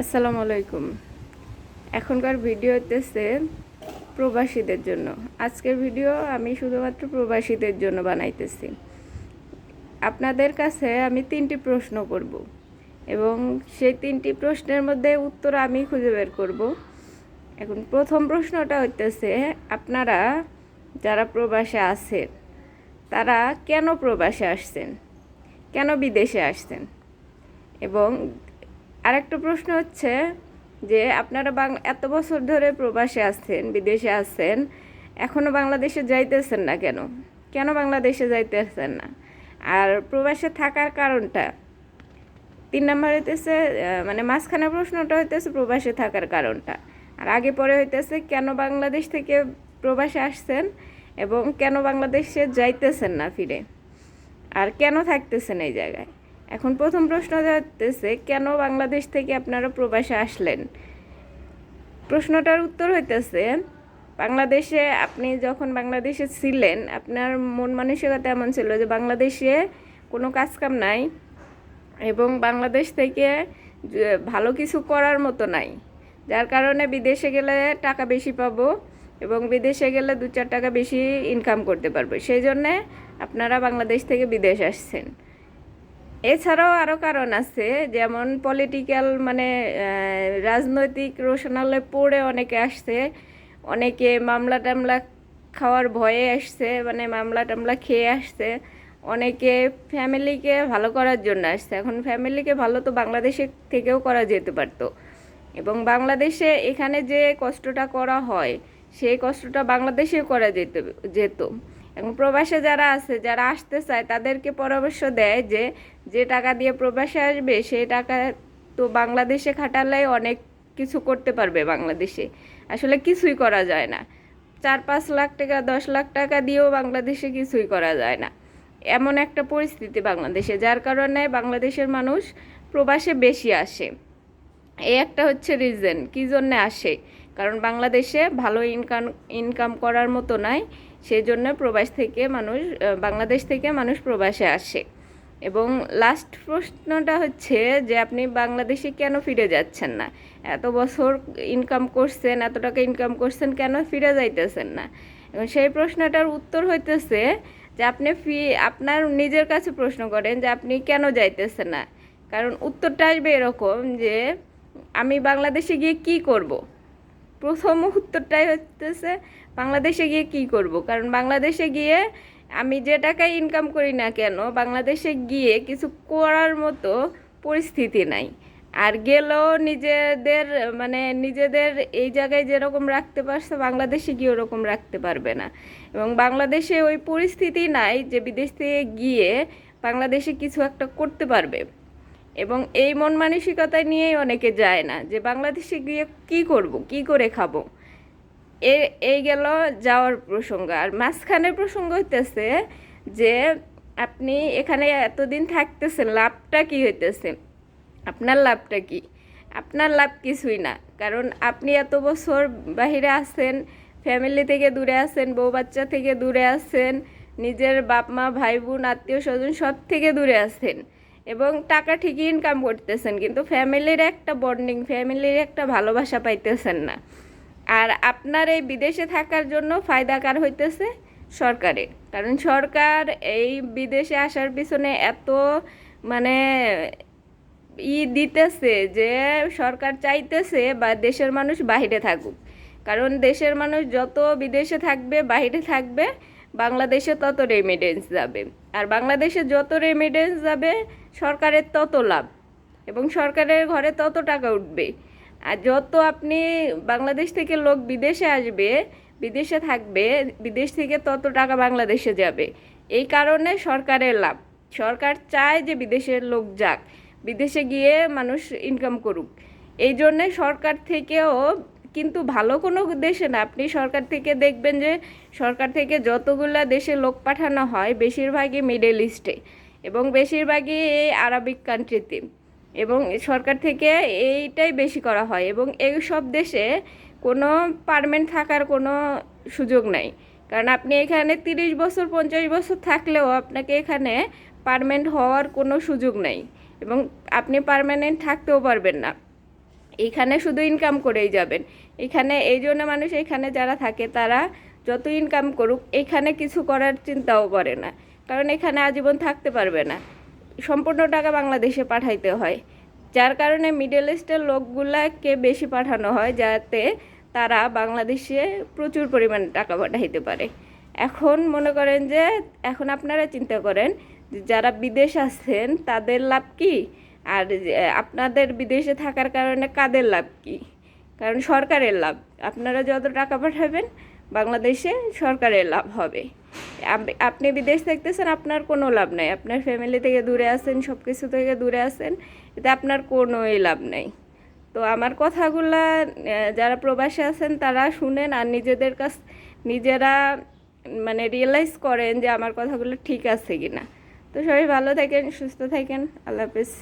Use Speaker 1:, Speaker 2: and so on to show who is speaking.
Speaker 1: আসসালামু আলাইকুম। এখনকার ভিডিও হতেছে প্রবাসীদের জন্য। আজকের ভিডিও আমি শুধুমাত্র প্রবাসীদের জন্য বানাইতেছি। আপনাদের কাছে আমি তিনটি প্রশ্ন করব এবং সেই তিনটি প্রশ্নের মধ্যে উত্তর আমি খুঁজে বের করব। এখন প্রথম প্রশ্নটা হইতেছে, আপনারা যারা প্রবাসে আছেন, তারা কেন প্রবাসে আসছেন? কেন বিদেশে আসছেন? এবং আরেকটা প্রশ্ন হচ্ছে যে, আপনারা বাং, এত বছর ধরে প্রবাসে আছেন, বিদেশে আছেন এখনও বাংলাদেশে যাইতেছেন না কেন? কেন বাংলাদেশে যাইতেছেন না? আর প্রবাসে থাকার কারণটা? তিন নম্বর হইতেছে মানে মাঝখানে প্রশ্নটা হইতেছে প্রবাসে থাকার কারণটা। আর আগে পরে হইতেছে কেন বাংলাদেশ থেকে প্রবাসে আসছেন এবং কেন বাংলাদেশে যাইতেছেন না ফিরে? আর কেন থাকতেছেন এই জায়গায়? এখন প্রথম প্রশ্ন হতেছে কেন বাংলাদেশ থেকে আপনারা প্রবাসে আসলেন? প্রশ্নটার উত্তর হইতেছে, বাংলাদেশে আপনি যখন বাংলাদেশে ছিলেন, আপনার মন মানসিকতা এমন ছিল যে বাংলাদেশে কোনো কাজকাম নাই এবং বাংলাদেশ থেকে ভালো কিছু করার মতো নাই। যার কারণে বিদেশে গেলে টাকা বেশি পাবো এবং বিদেশে গেলে দু চার টাকা বেশি ইনকাম করতে পারব। সেই জন্যে আপনারা বাংলাদেশ থেকে বিদেশ আসছেন। এছাড়াও আরও কারণ আছে, যেমন পলিটিক্যাল মানে রাজনৈতিক রোশনালে পড়ে অনেকে আসছে, অনেকে মামলা টামলা খাওয়ার ভয়ে আসছে মানে মামলা টামলা খেয়ে আসছে, অনেকে ফ্যামিলিকে ভালো করার জন্য আসছে। এখন ফ্যামিলিকে ভালো তো বাংলাদেশে থেকেও করা যেতে পারতো। এবং বাংলাদেশে এখানে যে কষ্টটা করা হয়, সেই কষ্টটা বাংলাদেশেও করা যেত যেত। এবং প্রবাসে যারা আছে, যারা আসতে চায়, তাদেরকে পরামর্শ দেয় যে যে টাকা দিয়ে প্রবাসে আসবে, সেই টাকা তো বাংলাদেশে খাটালে অনেক কিছু করতে পারবে বাংলাদেশে। আসলে কিছুই করা যায় না। চার পাঁচ লাখ টাকা, দশ লাখ টাকা দিয়েও বাংলাদেশে কিছুই করা যায় না। এমন একটা পরিস্থিতি বাংলাদেশে, যার কারণে বাংলাদেশের মানুষ প্রবাসে বেশি আসে। এই একটা হচ্ছে রিজন কী জন্যে আসে? কারণ বাংলাদেশে ভালো ইনকাম ইনকাম করার মতো নাই। সেই জন্য প্রবাস থেকে মানুষ বাংলাদেশ থেকে মানুষ প্রবাসে আসে। এবং লাস্ট প্রশ্নটা হচ্ছে যে, আপনি বাংলাদেশে কেন ফিরে যাচ্ছেন না? এত বছর ইনকাম করছেন, এত টাকা ইনকাম করছেন, কেন ফিরে যাইতেছেন না? এবং সেই প্রশ্নটার উত্তর হইতেছে যে, আপনি ফি, আপনার নিজের কাছে প্রশ্ন করেন যে, আপনি কেন যাইতেছেন না? কারণ উত্তরটা আসবে এরকম যে, আমি বাংলাদেশে গিয়ে কি করব। প্রথম উত্তরটাই হচ্ছে বাংলাদেশে গিয়ে কি করব। কারণ বাংলাদেশে গিয়ে আমি যে টাকায় ইনকাম করি না কেন, বাংলাদেশে গিয়ে কিছু করার মতো পরিস্থিতি নাই। আর গেলেও নিজেদের মানে নিজেদের এই জায়গায় যেরকম রাখতে পারছে, বাংলাদেশে গিয়ে ওরকম রাখতে পারবে না। এবং বাংলাদেশে ওই পরিস্থিতি নাই যে বিদেশ থেকে গিয়ে বাংলাদেশে কিছু একটা করতে পারবে। এবং এই মন মানসিকতা নিয়েই অনেকে যায় না যে বাংলাদেশে গিয়ে কি করব, কি করে খাব? এ, এই গেল যাওয়ার প্রসঙ্গ। আর মাঝখানের প্রসঙ্গ হইতেছে যে আপনি এখানে এতদিন থাকতেছেন, লাভটা কি হইতেছে? আপনার লাভটা কি? আপনার লাভ কিছুই না। কারণ আপনি এত বছর বাহিরে আছেন ফ্যামিলি থেকে দূরে আছেন, বউ বাচ্চা থেকে দূরে আছেন, নিজের বাপ মা ভাই বোন আত্মীয় স্বজন সব থেকে দূরে আছেন। এবং টাকা ঠিকই ইনকাম করতেছেন, কিন্তু ফ্যামিলির একটা বন্ডিং ফ্যামিলির একটা ভালোবাসা পাইতেছেন না। আর আপনার এই বিদেশে থাকার জন্য ফায়দা কার হইতেছে? সরকারের। কারণ সরকার এই বিদেশে আসার পিছনে এত মানে ই দিতেছে যে সরকার চাইতেছে বা দেশের মানুষ বাইরে থাকুক। কারণ দেশের মানুষ যত বিদেশে থাকবে বাইরে থাকবে বাংলাদেশে তত রেমিডেন্স যাবে। আর বাংলাদেশে যত রেমিডেন্স যাবে, সরকারের তত লাভ এবং সরকারের ঘরে তত টাকা উঠবে। আর যত আপনি বাংলাদেশ থেকে লোক বিদেশে আসবে, বিদেশে থাকবে, বিদেশ থেকে তত টাকা বাংলাদেশে যাবে। এই কারণে সরকারের লাভ। সরকার চায় যে বিদেশের লোক যাক, বিদেশে গিয়ে মানুষ ইনকাম করুক। এই জন্যে সরকার থেকেও কিন্তু ভালো কোনো দেশে না। আপনি সরকার থেকে দেখবেন যে, সরকার থেকে যতগুলা দেশে লোক পাঠানো হয়, বেশিরভাগই মিডল ইস্টে এবং বেশিরভাগই এই আরবিক কান্ট্রিতে এবং সরকার থেকে এইটাই বেশি করা হয় এবং এই সব দেশে কোনো পারমেন্ট থাকার কোনো সুযোগ নাই। কারণ আপনি এখানে তিরিশ বছর, পঞ্চাশ বছর থাকলেও আপনাকে এখানে পারমেন্ট হওয়ার কোনো সুযোগ নাই এবং আপনি পারমানেন্ট থাকতেও পারবেন না। এইখানে শুধু ইনকাম করেই যাবেন। এখানে এই জন্য মানুষ এখানে যারা থাকে, তারা যত ইনকাম করুক, এখানে কিছু করার চিন্তাও করে না। কারণ এখানে আজীবন থাকতে পারবে না। সম্পূর্ণ টাকা বাংলাদেশে পাঠাইতে হয়। যার কারণে মিডল ইস্টের লোকগুলাকে বেশি পাঠানো হয়, যাতে তারা বাংলাদেশে প্রচুর পরিমাণে টাকা পাঠাইতে পারে। এখন মনে করেন যে, এখন আপনারা চিন্তা করেন যারা বিদেশ আছেন, তাদের লাভ কি? আর আপনাদের বিদেশে থাকার কারণে কাদের লাভ কি? কারণ সরকারের লাভ। আপনারা যত টাকা পাঠাবেন, বাংলাদেশে সরকারের লাভ হবে। আপনি বিদেশ থাকতেছেন, আপনার কোনো লাভ নাই। আপনার ফ্যামিলি থেকে দূরে আছেন সব কিছু থেকে দূরে আছেন, এতে আপনার কোনোই লাভ নাই। তো আমার কথাগুলা যারা প্রবাসী আছেন, তারা শুনেন আর নিজেদের কাছ, নিজেরা মানে রিয়েলাইজ করেন যে আমার কথাগুলো ঠিক আছে কি না তো সবাই ভালো থাকেন, সুস্থ থাকেন। আল্লাহ হাফিজ।